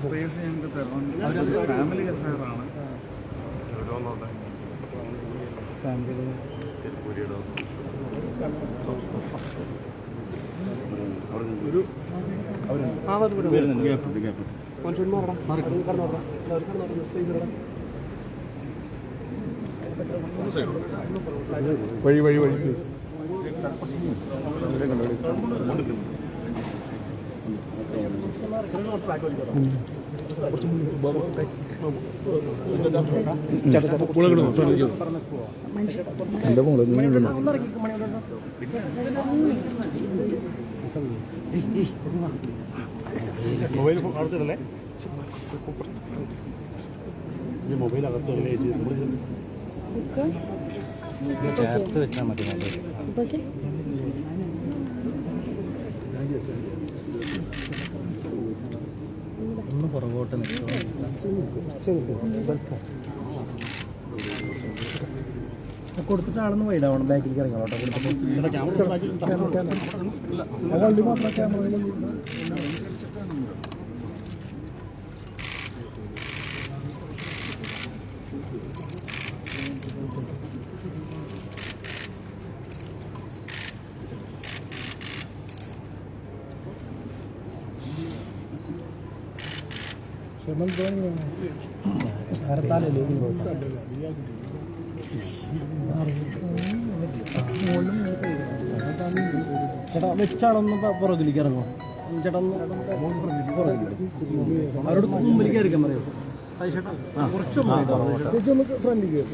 Space ഞങ്ങൾക്ക് തരണം. Family affair ആണ്. ഒരു വഴി വഴി വഴി പ്ലീസ് എന്റെ മോൾ നീ ഇടണം മൊബൈൽ അകത്തിടണേ ഈ മൊബൈൽ അകത്തിടണേ ചേർത്ത് വെച്ചാൽ മതി. മൊബൈൽ നിൽക്കുക കൊടുത്തിട്ട് ആളൊന്ന് വൈഡാവണം ബാക്കിലേക്ക് ഇറങ്ങണം കേട്ടോ. വണ്ടി ക്യാമറ ക്യാമറയിലും ചേട്ടാ വെച്ചാണൊന്ന് പുറകിലേക്ക് ഇറങ്ങോ ചേട്ടാ പറയൂ ചേട്ടാ ഒന്ന് ഫ്രണ്ടിലേക്ക്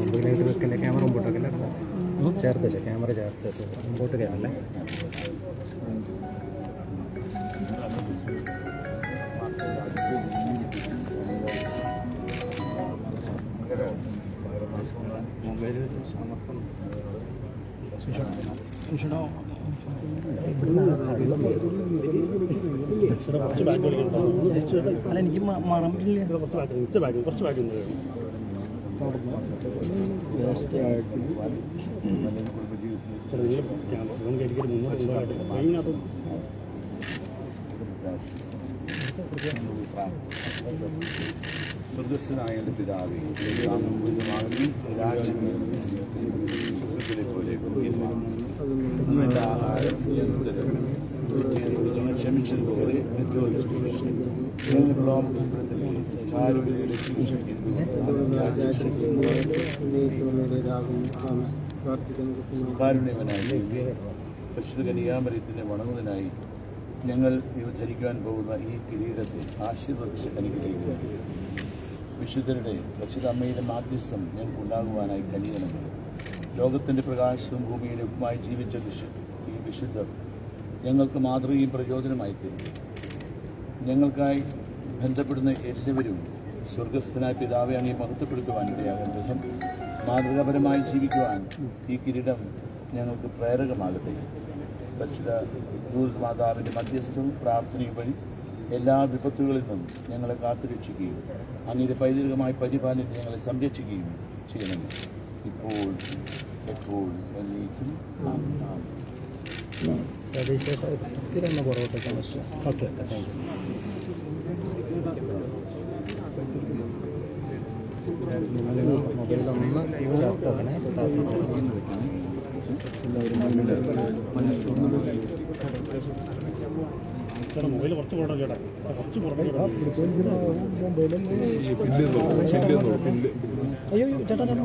മുമ്പിലേക്ക് വെക്കല്ലേ ക്യാമറ മുമ്പോട്ടൊക്കെ ചേർത്ത് വെച്ചാൽ ക്യാമറ ചേർത്ത് വെച്ച് മുമ്പോട്ട് കയറല്ലേ കുറച്ച് ബാക്ക് കളിക്കണ്ട അല്ല എനിക്ക് മ- മാറാൻ പറ്റില്ല കുറച്ച് ബാക്ക് കുറച്ച് ബാക്ക് കുറച്ച് ബാക്ക് ഉണ്ട് നിങ്ങൾ നിങ്ങൾക്ക് എനിക്ക് മുന്നോട്ട് കൊണ്ടുപോകാനായിട്ട് അതിനകത്ത് സ്വർഗസ്ഥനായ എന്റെ പിതാവേ നാമം പൂജ്യമാകുന്നു രാജ്യം സ്വർഗത്തിലെ പോലെ ഭൂമിയിലുമാകുന്നു ആഹാരം ഞങ്ങൾക്ക് തരണം ഞങ്ങൾ ക്ഷമിച്ചതുപോലെ വണങ്ങുന്നതിനായി ഞങ്ങൾ ഇവ ധരിക്കുവാൻ പോകുന്ന ഈ കിരീടത്തെ ആശീർവദിച്ച് അനുഗ്രഹിക്കുന്നു. വിശുദ്ധരുടെ പരിശുദ്ധ അമ്മയുടെ മാധ്യസ്ഥം ഞങ്ങൾക്ക് ഉണ്ടാകുവാനായി കനിയണമെന്ന് ലോകത്തിന്റെ പ്രകാശവും ഭൂമിയിലുമായി ജീവിച്ച വിശുദ്ധ വിശുദ്ധർ ഞങ്ങൾക്ക് മാതൃകയും പ്രചോദനമായി തീരും. ഞങ്ങൾക്കായി ബന്ധപ്പെടുന്ന എല്ലാവരും സ്വർഗസ്ഥനായ പിതാവെ അങ്ങേ മഹത്വപ്പെടുത്തുവാൻ ഇടയാകും വിധം മാതൃകാപരമായി ജീവിക്കുവാൻ ഈ കിരീടം ഞങ്ങൾക്ക് പ്രേരകമാകട്ടെ. പരിശുദ്ധ ദൂത് മാതാവിന്റെ മധ്യസ്ഥവും പ്രാർത്ഥനയും വഴി എല്ലാ വിപത്തുകളിൽ നിന്നും ഞങ്ങളെ കാത്തുരക്ഷിക്കുകയും അങ്ങയുടെ പൈതൃകമായി പരിപാലനം ഞങ്ങളെ സംരക്ഷിക്കുകയും ചെയ്യണം ഇപ്പോൾ എപ്പോൾ എന്നേക്കും സതീശ് ഇത്തിരി ഒന്ന് പുറകോട്ടേക്കാൻ പറ്റും okay okay thank you. Mobile ഒന്ന് ചേർത്ത് വെക്കണേ ചേട്ടാ മൊബൈൽ കുറച്ച് പുറകെ ചേട്ടാ കുറച്ച് പിന്നിൽ അയ്യോ ചേട്ടാ ചേട്ടാ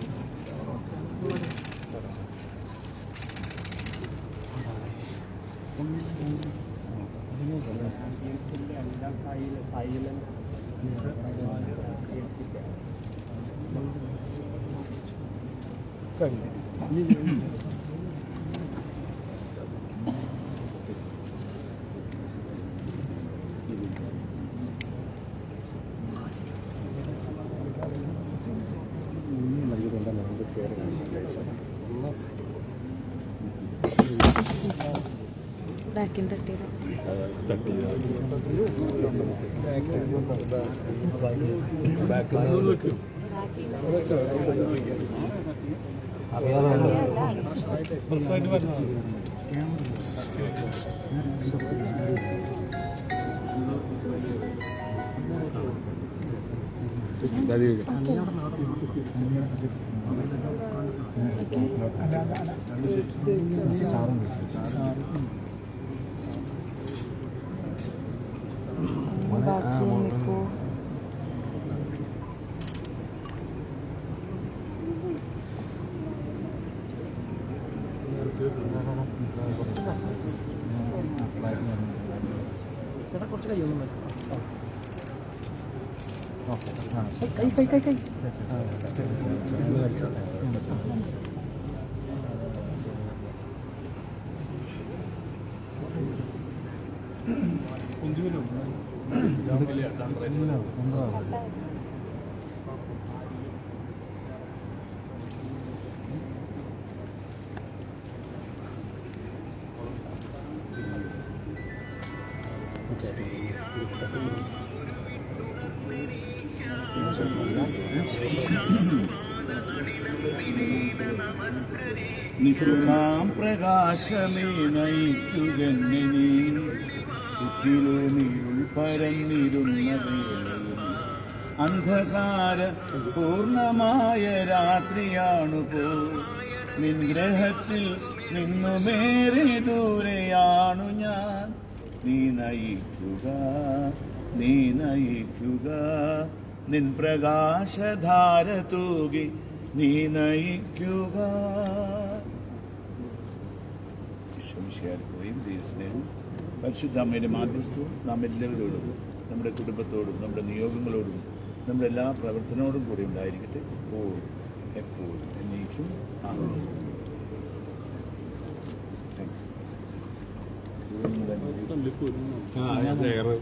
എഴുത്തിന്റെ അഞ്ചാം സായിൽ സായിലൻ എഴുത്തിന്റെ കഴിഞ്ഞു ഒന്ന് പുറകോട്ടാക്കാം ഇതിൽ കുറച്ച് ബാക്ക് ചേട്ടാ കൈയൊന്നും ബാക്കിൻ തട്ടിയത് ബാക്കി നിൽക്കൂ കുറച്ച് കൈയൊന്നും കൈ കൈ കൈ കൈ നിത്യമാം പ്രകാശമേ നയിക്കുകന്നെ നീ ചുറ്റിലും വേളയിൽ അന്ധകാര പൂർണമായ രാത്രിയാണു പോ. നിൻഗ്രഹത്തിൽ നിന്നുമേറെ ദൂരെയാണു ഞാൻ. നീ നയിക്കുക നീ നയിക്കുക. നിൻ പ്രകാശധാര തൂകി നീ നയിക്കുക. പരിശുദ്ധ അമ്മയുടെ മാധ്യസ്ഥവും നാം എല്ലാവരോടും നമ്മുടെ കുടുംബത്തോടും നമ്മുടെ നിയോഗങ്ങളോടും നമ്മുടെ എല്ലാ പ്രവർത്തനോടും കൂടി ഉണ്ടായിരിക്കട്ടെ. ഇപ്പോൾ എപ്പോഴും എന്നേക്കും you.